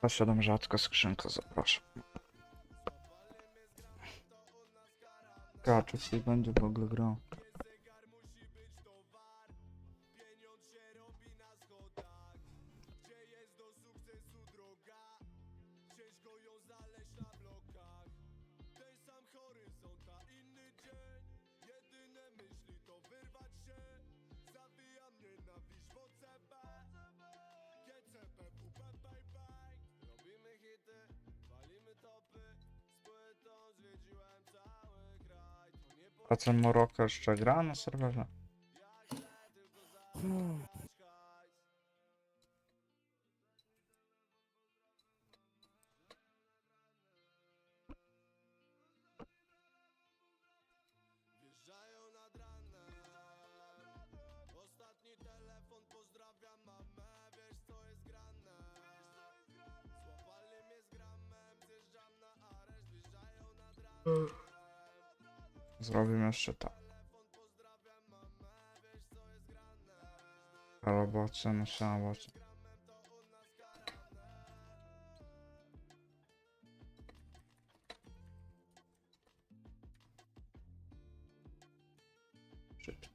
Posiadam rzadko skrzynkę, zapraszam. Kaczy się będzie w ogóle grał. Kacan Moroka jeszcze gra na serwerze? No się na robocie. Shit.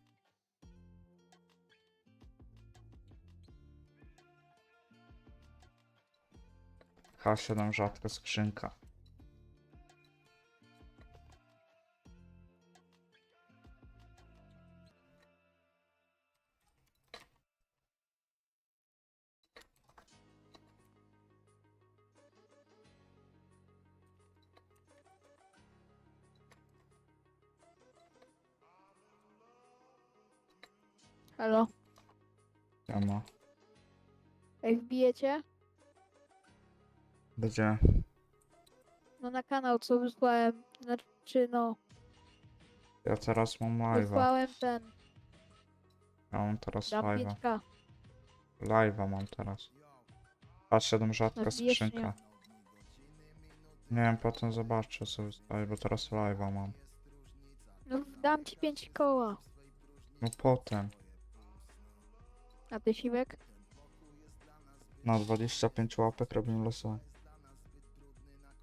H7 rzadka skrzynka. Jak wbijecie? Będzie. No na kanał, co wysłałem, znaczy no, Ja teraz mam live'a. wysłałem ten, Ja mam teraz dam live'a. 5k. Live'a mam teraz. H7 rzadka Wbijesz, skrzynka. Nie wiem, potem zobaczę co wystaje, bo teraz live'a mam. No dam ci 5 koła. No potem. A ty siwek? Na 25 łapek robimy losowe.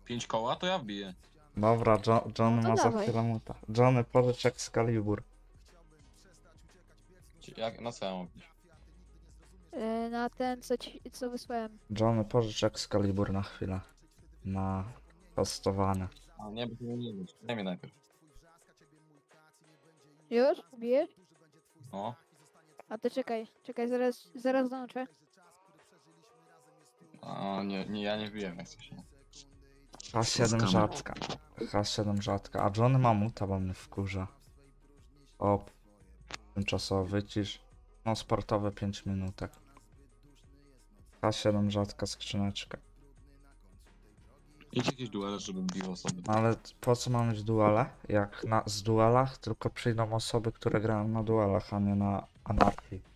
5 koła to ja wbiję. Dobra, Jo- Johnny No to ma za dawaj. chwilę muta. Johnny, pożycz Excalibur. Ci- Jak, na co ja mam wbić? E, na ten, co, ci, co wysłałem. Johnny, pożycz Excalibur na chwilę. Na testowanie. A nie, bo to nie wiem. Daj mi najpierw. Już? Wbijesz? No. A ty czekaj, czekaj, zaraz, zaraz dołączę. A nie, nie, ja nie wbiję, jak chcę się. H7 Skamy. rzadka. H7 rzadka. A Johnny ma muta, bo mnie wkurza. O, tymczasowy wycisz. No, sportowe 5 minutek. H7 rzadka skrzyneczka. Idź jakieś duele, żebym bił osoby. No ale po co mam mieć duele? Jak na, z duelach tylko przyjdą osoby, które grają na duelach, a nie na anarchii.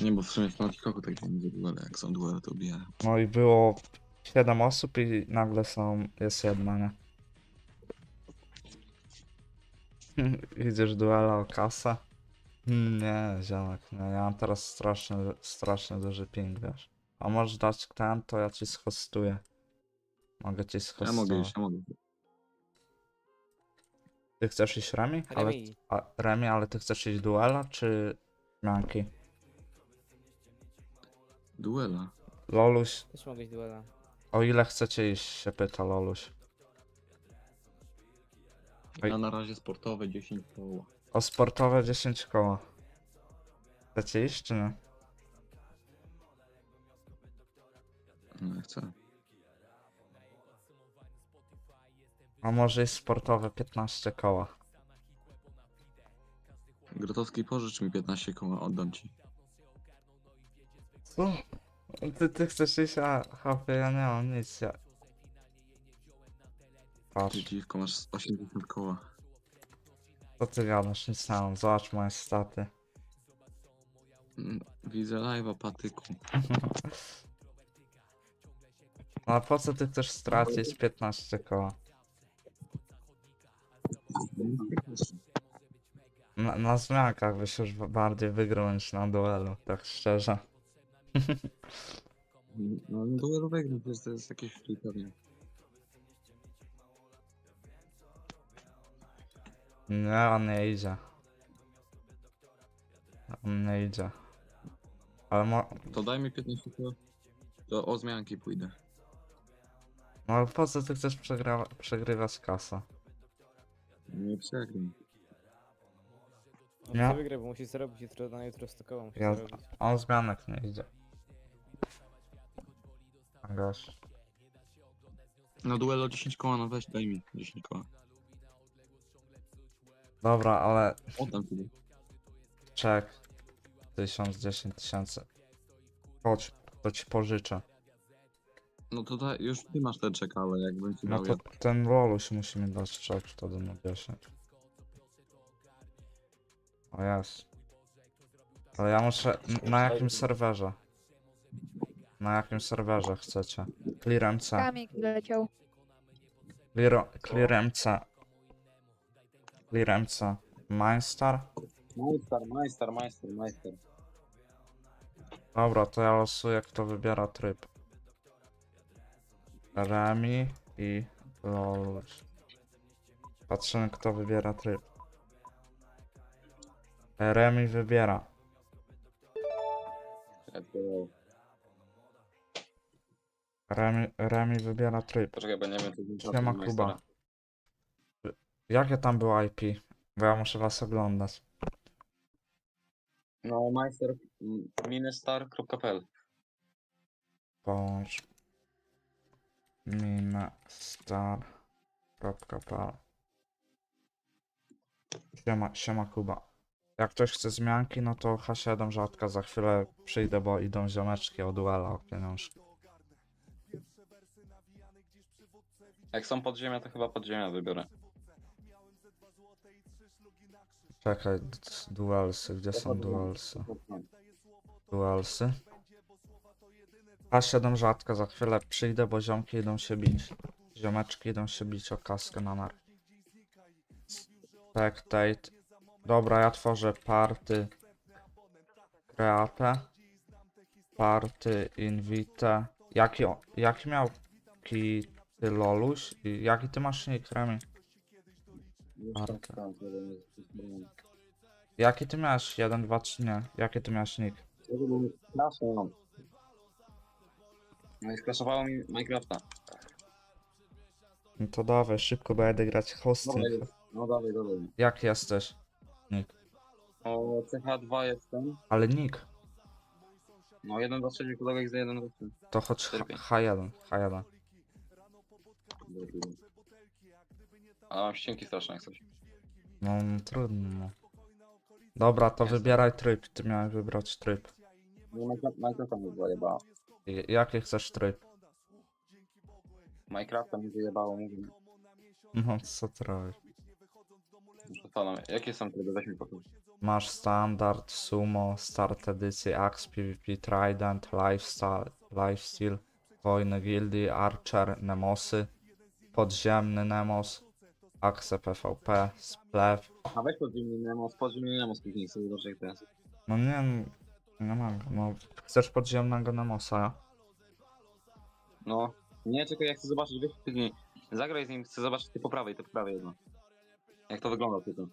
Nie, bo w sumie w Naughty tak nie będzie duele. Jak są duele, to biję. No i było 7 osób i nagle są, jest jedna, nie? Idziesz duela o kasę? Nie, ziomek, nie. Ja mam teraz strasznie, strasznie duży ping, wiesz. A możesz dać ten, to ja ci schostuję. Mogę ci Ja schostować. mogę iść, ja mogę. Ty chcesz iść Remi? Ale, Remi. a, Remi, ale ty chcesz iść duela, czy mianki? Duela. Loluś, Też mogę iść duela. o ile chcecie iść, się pyta Loluś. Oj. Ja na razie sportowe 10 koło. O sportowe 10 koła. Chcecie iść czy nie? No chcę. A może i sportowe 15 koła. Grotowski pożycz mi 15 koła, oddam ci. Co? Ty, ty chcesz iść, a chłopie, ja nie mam nic, ja... Ty Patrz, dziwko, masz 80 koła. co ty gadasz, nic nie mam, zobacz moje staty. Mm, Widzę live'a, patyku. No a po co ty chcesz stracić 15 koła? Na, na zmiankach byś już bardziej wygrał niż na duelu, tak szczerze. No nie wygrać, to jest, to jest jakieś free pewnie. Nie, on nie idzie. On nie idzie. Ale mo... To daj mi 15 koła. To o zmianki pójdę. No ale po co ty chcesz przegra... przegrywać kasę? Nie przegram. On Ja- ja. wygra, bo musi zrobić jutro na jutro stokową. Musi Ja- zrobić. On zmianek nie idzie. Gość. No duelo 10 koła, no weź, daj mi 10 koła. Dobra, ale Oddam ci. czek. Tysiąc, dziesięć tysięcy. Chodź, to ci pożyczę. No to daj, już ty masz ten czek, ale jakbym ci No dał to ja. ten Loluś musi mi dać czek wtedy na 10. O jest. Ale ja muszę... n- Na jakim serwerze? Na jakim serwerze chcecie? Clear MC. Kamik leciał. Clear, clear MC. Clear MC. Mindstar? Majster, majster, majster, majster. Dobra, to ja losuję kto wybiera tryb. Remi i Loluś. Patrzymy kto wybiera tryb. Remi wybiera. Remi, Remi wybiera tryb. Poczekaj, bo nie wiem, co Siema Kuba. Jakie tam było IP? Bo ja muszę was oglądać. No, majster, minestar.pl. Połącz minestar.pl Siema, siema Kuba. Jak ktoś chce zmianki, no to H7 rzadka, za chwilę przyjdę, bo idą ziomeczki o duela o pieniążki. Jak są podziemia, to chyba podziemia wybiorę. Czekaj, d- duelsy, gdzie są duelsy? Duelsy. H7 rzadka, za chwilę przyjdę, bo ziomki idą się bić. Ziomeczki idą się bić o kaskę na nar. Spectate. Dobra, ja tworzę party. Create. Party invite. Jaki, jaki miał ki ty Loluś? I jaki ty masz nick, Remi? Party. Jaki ty miałeś? 1, 2, 3, nie. Jaki ty miałeś nick? Klaszę mam. No i sklasowało mi Minecrafta. No to dawaj, szybko będę grać hosting. Dobra, jest. No dalej, dalej. Jak jesteś? Nick. O CH2 jestem. Ale nick. No 1 do 3 kodowek za 1 do 3. To H- Czerwień. H1, H1. A mam ścięki straszne jak coś. No mm, trudno. No. Dobra, to wybieraj tryb. Ty miałeś wybrać tryb. No Minecraft- Minecrafta mi wyjebało. I- Jaki chcesz tryb? Minecrafta mi wyjebało, mówię. No co ty robisz? Przepalam. Jakie są tryby? Weź mi. Masz standard, sumo, start edycji, axe, PvP, trident, lifestyle, lifesteal, wojny gildii, archer, nemosy, podziemny nemos, axe PvP, splew. A weź podziemny Nemos, podziemny Nemos kliknij sobie, zobacz jak to jest. No nie, nie mam. No, chcesz podziemnego nemosa? No. Nie, czekaj, ja chcę zobaczyć, weź kliknij. Zagraj z nim, chcę zobaczyć ty po prawej, ty po prawej jedno. Jak to wygląda tylko.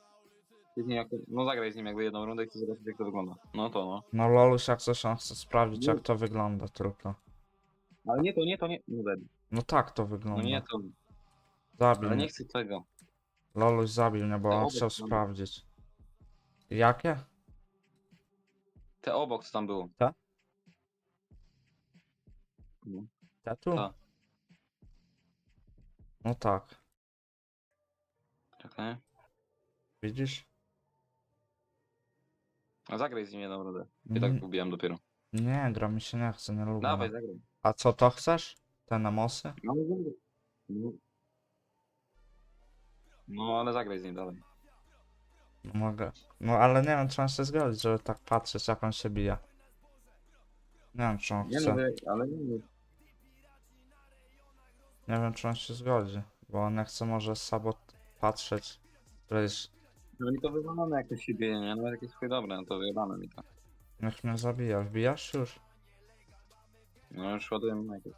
Kliknij jak to... No zagraj z nim jakby jedną rundę i chcę zobaczyć jak to wygląda. No to no. No Loluś jak coś on chce sprawdzić jak to wygląda tylko. Ale nie to, nie to, nie. No. No tak to no wygląda. nie to, Zabij ale mnie. nie chcę tego. Loluś zabił mnie, bo on obok chciał tam. sprawdzić. Jakie? Te obok, co tam było. Ta? No. Te tu? Ta. No tak. Czekaj. Widzisz? A zagraj z nim jedną rundę. I tak Mm, ubijam dopiero. Nie, gra mi się nie chce, nie lubię. Dawaj, zagraj. A co to chcesz? Te namosy? No, zagraj. No. No, ale zagraj z nim, dawaj. No Mogę. No ale nie wiem, czy on się zgodzić, żeby tak patrzeć, jak on się bije. Nie wiem, czy on Nie chce. no, ale nie. Nie wiem, czy on się zgodzi, bo on nie chce może sabot patrzeć. Jest... No mi to wywalone jak to się bije, nie? No jak jest chuj dobre, no to wyjebane mi to. Niech mnie zabija. Wbijasz już? No już ładuję najpierw.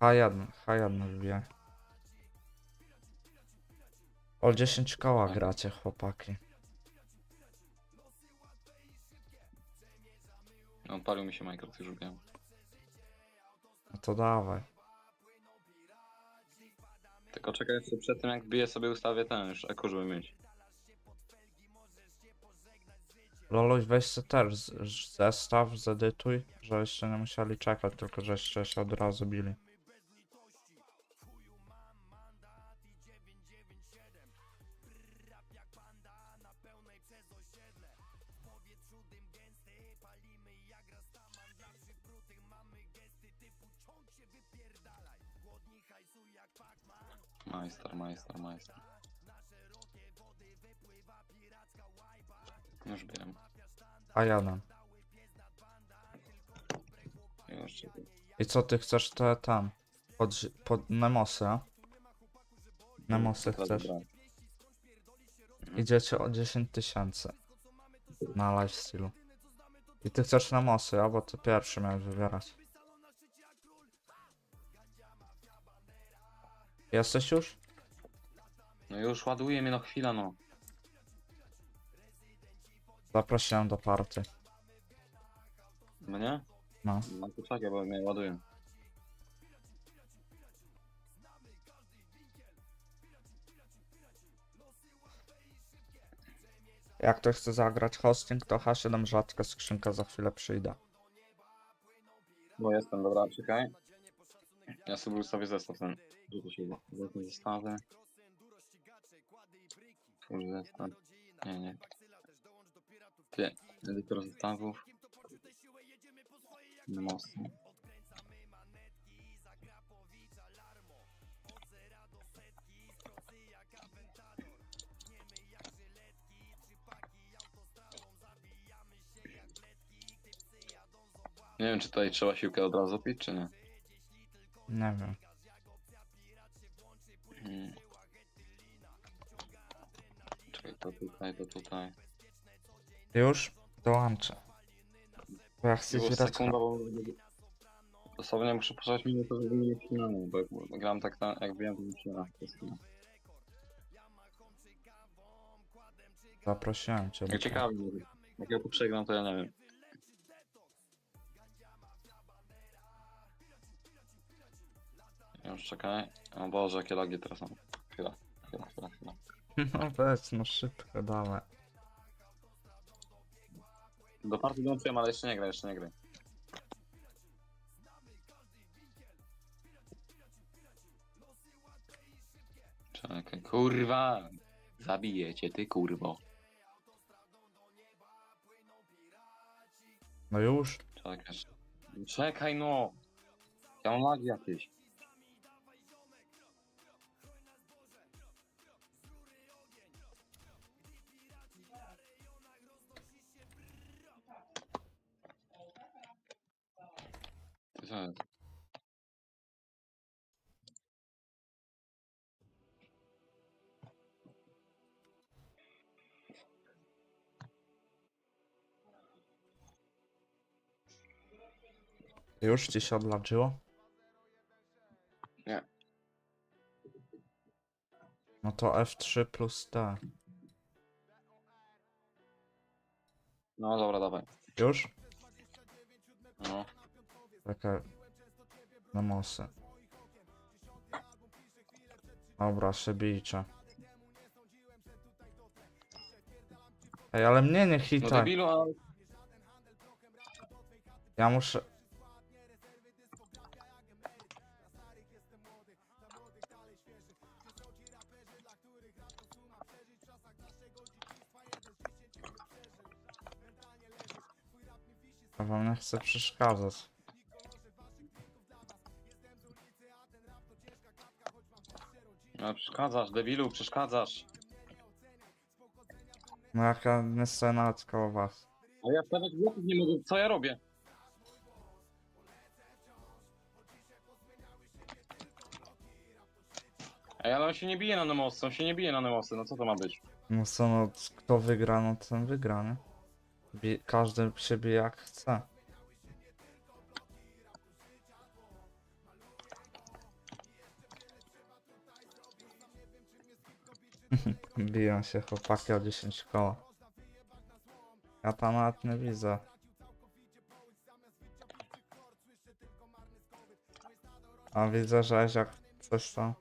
H1, H1 wbijaj. O 10 koła gracie, chłopaki. No palił mi się Minecraft, już ubijam. No to dawaj. Tylko czekaj jeszcze przed tym jak wbiję sobie ustawię ten już eko, żeby mieć. Loluś, weź se też z- z- zestaw, zedytuj, żebyście nie musieli czekać, tylko żeście się od razu bili. Majster, majster, majster. Już wiem. H1. Już czekaj. I co ty chcesz te tam? Pod, pod Nemosy, a? Nemosy chcesz? dobra. Idziecie o 10 tysięcy. Na lifestylu. I ty chcesz Nemosy, a? Bo ty pierwszy miałeś wybierać. Jesteś już? No już ładuje mnie no chwila no. Zaprosiłem do party. Mnie? No. No to czekaj, bo mnie ładują. Jak ktoś chce zagrać hosting, to H7 rzadka skrzynka za chwilę przyjdę. Bo jestem, dobra, czekaj. Ja sobie ustawię zestaw ten. To się? Zamknę zestawy. Twórz zestaw. Nie, nie. Ty, edytor zestawów. Mocno. Nie wiem, czy tutaj trzeba siłkę od razu pić, czy nie. Nie wiem. Hmm. Czekaj, to tutaj, to tutaj. Już? Dołączę. Bo ja chcę Było grać. sekunda, bo dosłownie muszę poczekać minutę, żeby mnie nie finalnie, bo jak gram tak na, jak wiem, to mi na chwila. Zaprosiłem cię. Jak ciekawe, jak ja tu przegram, to ja nie wiem. Już czekaj. O Boże, jakie lagi teraz mam. Chwila, chwila, chwila, chwila. No weź, no szybko, dawaj. Do partii dołączyłem, ale jeszcze nie gra, jeszcze nie gra. Czekaj, kurwa! Zabiję cię, ty kurwo. No już? Czekaj, czekaj no! Ja mam lagi jakieś. Jest? Już ci się odlaczyło? Nie. No to F3 plus T. No dobra, dawaj. Już? No. Takie namosy. Dobra, bijcie. Ej, ale mnie nie No debilu, a... Ja muszę... Ja wam nie chcę przeszkadzać. A przeszkadzasz, debilu, przeszkadzasz. No jak ja nie stoję nawet koło was. A ja stawiać bloków nie mogę, co ja robię? Ej, ale on się nie bije na nemosy, on się nie bije na nemosy, no co to ma być? No co no, kto wygra, no ten wygra, nie? Bi każdy się bije jak chce. Biją się chłopaki o 10 koła. Ja tam nawet nie widzę. A widzę, że jak coś tam.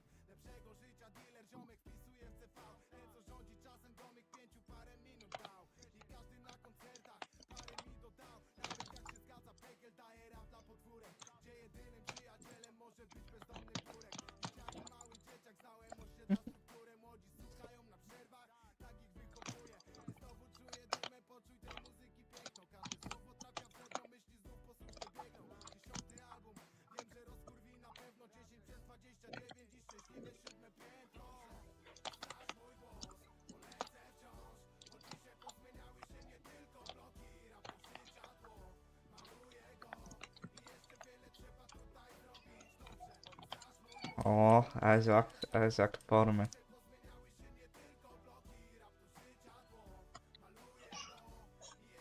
O, Eziak, Eziak formy.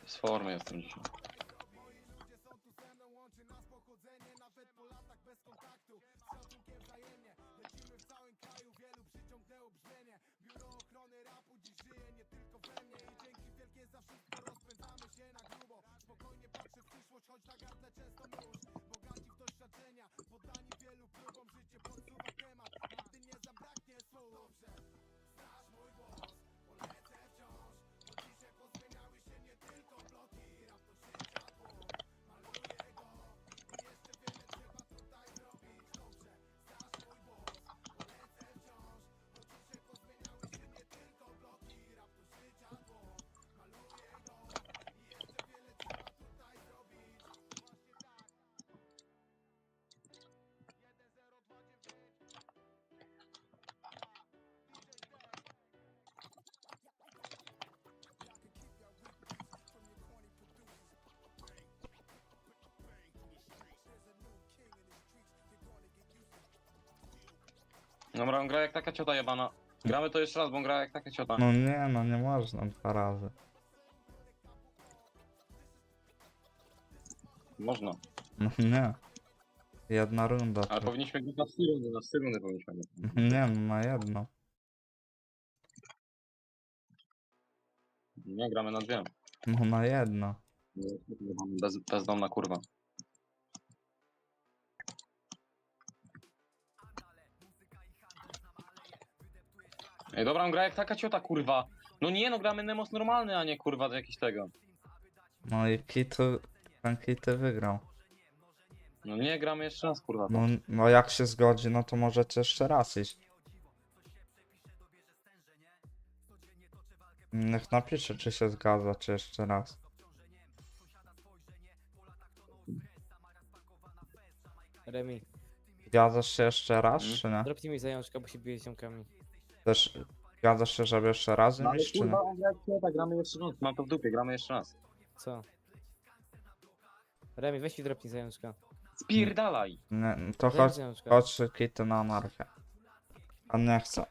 Z formy jestem dzisiaj. Dobra, on gra jak taka ciota jebana. Gramy to jeszcze raz, bo on gra jak taka ciota. No nie, no nie można dwa razy. Można. No nie. Jedna runda. Ale to- powinniśmy grać na trzy rundy, na trzy rundy powinniśmy grać. Nie, no na jedno. Nie, gramy na dwie. No na jedno. Bez, bezdomna kurwa. Ej, dobra, on gra jak taka ciota, kurwa. No nie, no gramy Nemos normalny, a nie kurwa jakiś tego. No i Kity, ten Kity wygrał. No nie, gramy jeszcze raz, kurwa. No, no jak się zgodzi, no to możecie jeszcze raz iść. Niech napisze, czy się zgadza, czy jeszcze raz. Remi, Zgadzasz się jeszcze raz, Mhm. czy nie? dropnij mi zajączka, bo się bije z ziomkami. Też zgadzasz się, żeby jeszcze raz No ale iść, czy nie? kurwa, ciota, gramy jeszcze raz. Mam to w dupie, gramy jeszcze raz. Co? Remi, weź mi dropnij zajączka. Spierdalaj! Nie, to mi chodź, zajączka. chodź Kity na anarchię. A nie chcę.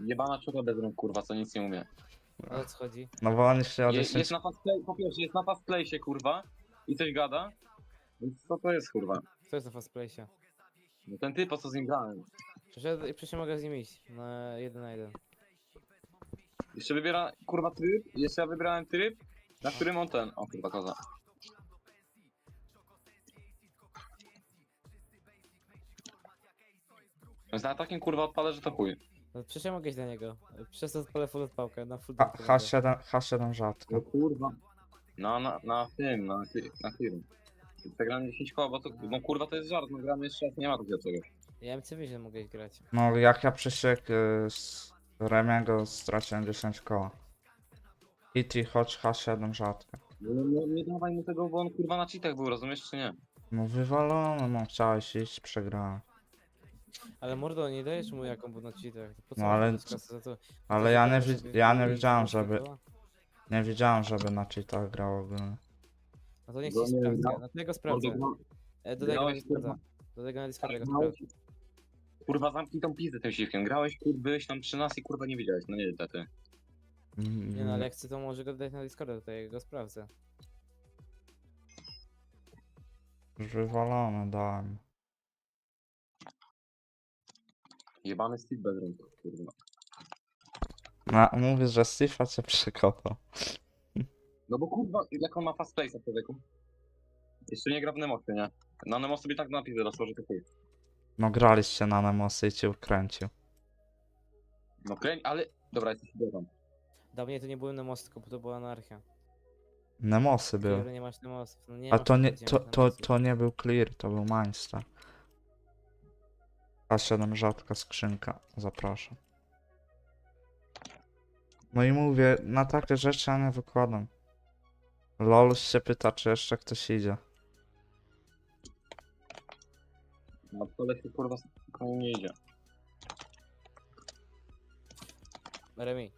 Jebana ciota bez rąk, kurwa, co nic nie umie. O co chodzi? No bo oni się o Je, 10 jest na fast play, po pierwsze, jest na fast playsie, kurwa. I coś gada. Więc co to jest, kurwa? Kto jest na fast playsie? No ten typ, o co z nim grałem. Przecież, ja- przecież mogę z nim iść. Na jeden na jeden. Jeszcze wybiera, kurwa, tryb. Jeszcze ja wybierałem tryb, na którym on ten. O, kurwa, koza. Więc na takim, kurwa, odpalę, że to chuj. No przecież ja mogę iść do niego. Przez to odpalę full odpałkę, na full H- tank to będę. H7, H7 rzadko. No kurwa. No na, na tym, na, ty- na tym. Zagramy 10 koła, bo to, no kurwa to jest żart, no gramy jeszcze raz, nie ma takiego czegoś. Ja MC Vision mogę grać. No jak ja przysiek y, z Remiego straciłem 10 koła. IT choć H7 rzadko. No, no, nie dawaj mu tego, bo on kurwa na cheatach był, rozumiesz czy nie? No wywalony, no chciałeś iść, przegrałem. Ale mordo, nie dajesz mu jaką był na cheatach. To po co No mu ale- dawać za to? Ale ja nie, wi- ja nie wiedziałem, żeby, nie wiedziałem, żeby na cheatach grał ogólnie. No to niech Bo ci nie sprawdza. No to ja go sprawdzę. Mordo, E, dodaj go na grałeś, Discorda. kurwa. Dodaj go na Discorda, go Grałeś, sprawdzę. Kurwa zamknij tą pizdę tym siwkiem, grałeś, kur, byłeś tam przy nas i kurwa nie wiedziałeś, no nie ty. Mm, Nie no, ale jak chcę, to może go dodać na Discorda, to ja go sprawdzę. Już wywalony, dałem. Jebany Steve bez rąk, kurwa. No, mówisz, że Steve'a cię przekopał. No bo kurwa, jak on ma fast place'a człowieku? Jeszcze nie gra w Nemosie, nie? Na Nemo sobie tak na pizdę dostał, że to chuj. No graliście na Nemosy i cię ukręcił. No kręć, ale... Dobra, jesteś idiotą. Dawniej to nie były Nemosy, tylko to była anarchia. Nemosy były. Kiedy nie masz Nemosów, no nie A masz to nie, to, to, Nemosów. to nie był clear, to był Mindstar. A7 rzadka skrzynka, zapraszam. No i mówię, na takie rzeczy ja nie wykładam. Lolus się pyta, czy jeszcze ktoś idzie. Na pole się kurwa komu nie idzie. Remi,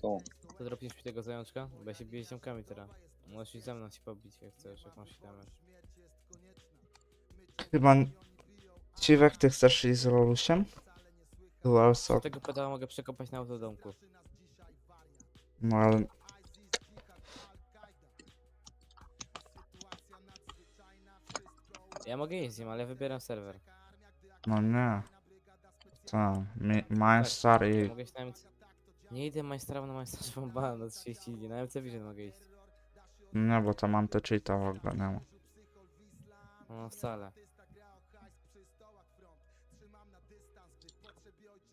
Co? to dropniesz mi tego zajączka? Bo ja się biję z ziomkami teraz. Możesz iść ze mną się pobić, jak chcesz, jak masz damage. Chyba... Ciwek, ty chcesz iść z Lolusiem? Dualso, Z tego pedała mogę przekopać na autodomku. no ale... Ja mogę iść z nim, ale wybieram serwer. No nie. Co? Mi- i... mogę iść na MC... Nie idę majstra na majstra, mam ban na 30 dni. Na MC Vision mogę iść. Nie, bo tam antycheata w ogóle nie ma. No wcale.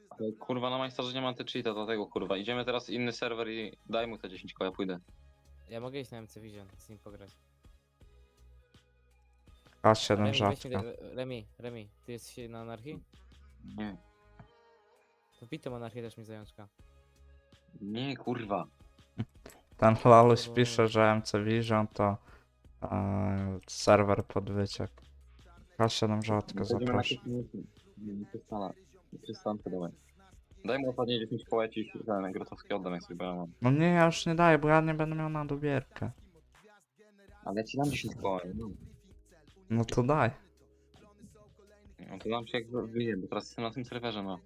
Ale, Kurwa na majstarze nie ma antycheata, dlatego kurwa. Idziemy teraz inny serwer i daj mu te 10 koła, ja pójdę. Ja mogę iść na MC Vision, z nim pograć. A7 Remi, weź mi rzadka. Remi, Remi, ty jesteś na anarchii? Nie. To wbij tą anarchię też mi zajączka. Nie, kurwa. Ten Loluś Bo- pisze, że MC Vision to e, serwer pod wyciek. K7 rzadko, zapraszam. Nie, nie przestana. Nie przestanę, dawaj. Daj mu ostatnie 10 koła, ja ci ten grotowski oddam, jak sobie bo ja mam. No nie, ja już nie daję, bo ja nie będę miał na dobierkę. Ale ja ci dam 10 koła, no. No to daj. No to dam ci jak wyjdę, bo teraz jestem na tym serwerze, no.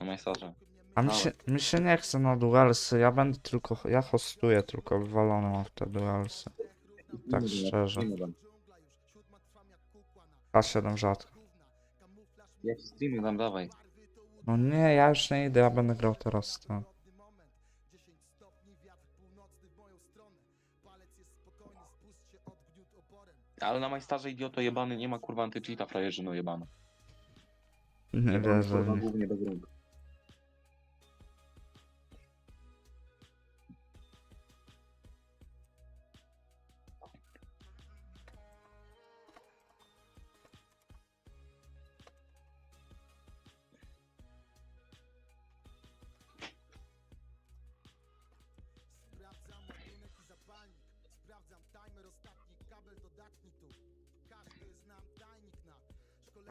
Na majstarze. A mi się, mi się nie chce na duelsy, ja będę tylko, ja hostuję tylko, wywalony mam w te duelsy. Tak Nie szczerze. nie dam. K7 rzadko. Ja ci streamy dam, dawaj. No nie, ja już nie idę, ja będę grał teraz z Ale na majstarze idioto jebany nie ma kurwa antycheata frajerzyno jebana. Nie Jebany, kurwa, w nich. głównie bez rąk.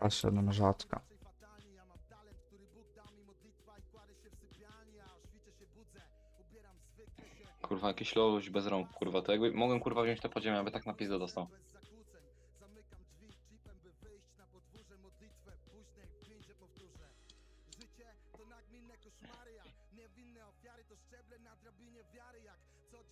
A7 rzadka. Kurwa, jakiś loluś bez rąk, kurwa. To jakby mogłem kurwa wziąć to podziemie, aby tak na pizdę dostał.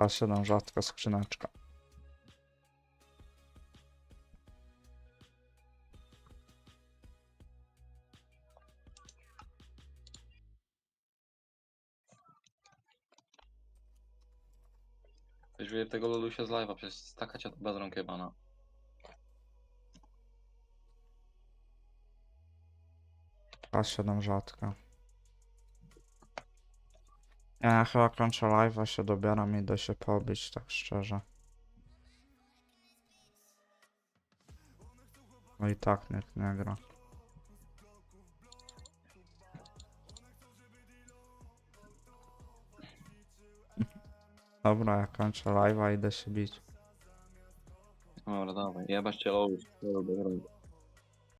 A7 rzadka skrzyneczka. Weź wyjeb tego Lolusia z live'a, przecież stakać od bez rąk jebana. A7 rzadka. Ja chyba kończę live'a, się dobieram i idę się pobić, tak szczerze. No i tak nikt nie gra. Dobra, ja kończę live'a, idę się bić. Dobra, dawaj, jebać cię Loluś, bez rąk.